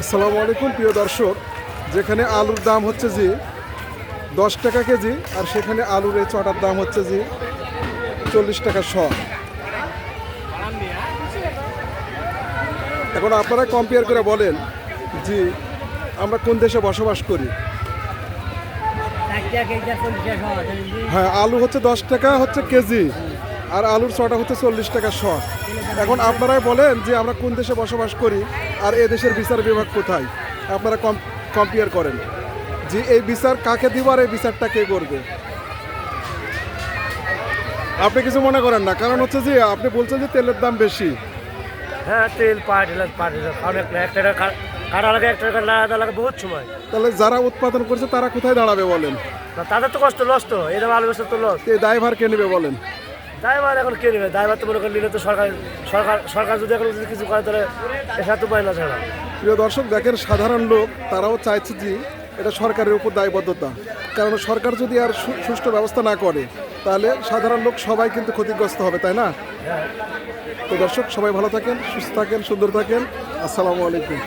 আসসালামু আলাইকুম প্রিয় দর্শক। যেখানে আলুর দাম হচ্ছে যে দশ টাকা কেজি আর সেখানে আলুর এই চটার দাম হচ্ছে যে চল্লিশ টাকা শ। এখন আপনারা কম্পেয়ার করে বলেন যে আমরা কোন দেশে বসবাস করি? হ্যাঁ আলু হচ্ছে দশ টাকা হচ্ছে কেজি। আর আলুর চটা হচ্ছে চল্লিশ টাকা শ এখন আপনারাই বলেন যে আমরা কোন দেশে বসবাস করি আর এ দেশের বিচার বিভাগ কোথায়। আপনারা কম কম্পেয়ার করেন যে এই বিচার কাকে দিব আর এই বিচারটা কে করবে। আপনি কিছু মনে করেন না কারণ হচ্ছে যে আপনি বলছেন যে তেলের দাম বেশি। হ্যাঁ তেল পাঠিয়ে পাঠিয়ে কারণ একটা একটা টাকা কাটা লাগে একটা টাকা লাগাতে লাগে বহুত সময়। তাহলে যারা উৎপাদন করছে তারা কোথায় দাঁড়াবে বলেন? তাদের তো কষ্ট লস তো এরকম আলু তো লস এই দায়ভার কে নেবে বলেন? ড্রাইভার এখন কে নেবে? ড্রাইভার তো মনে করেন নিলে তো সরকার সরকার সরকার যদি এখন যদি কিছু করে তাহলে এসা তো পায় না ছাড়া। প্রিয় দর্শক দেখেন সাধারণ লোক তারাও চাইছে যে এটা সরকারের উপর দায়বদ্ধতা। কারণ সরকার যদি আর সুষ্ঠু ব্যবস্থা না করে তাহলে সাধারণ লোক সবাই কিন্তু ক্ষতিগ্রস্ত হবে তাই না? তো দর্শক সবাই ভালো থাকেন সুস্থ থাকেন সুন্দর থাকেন। আসসালামু আলাইকুম।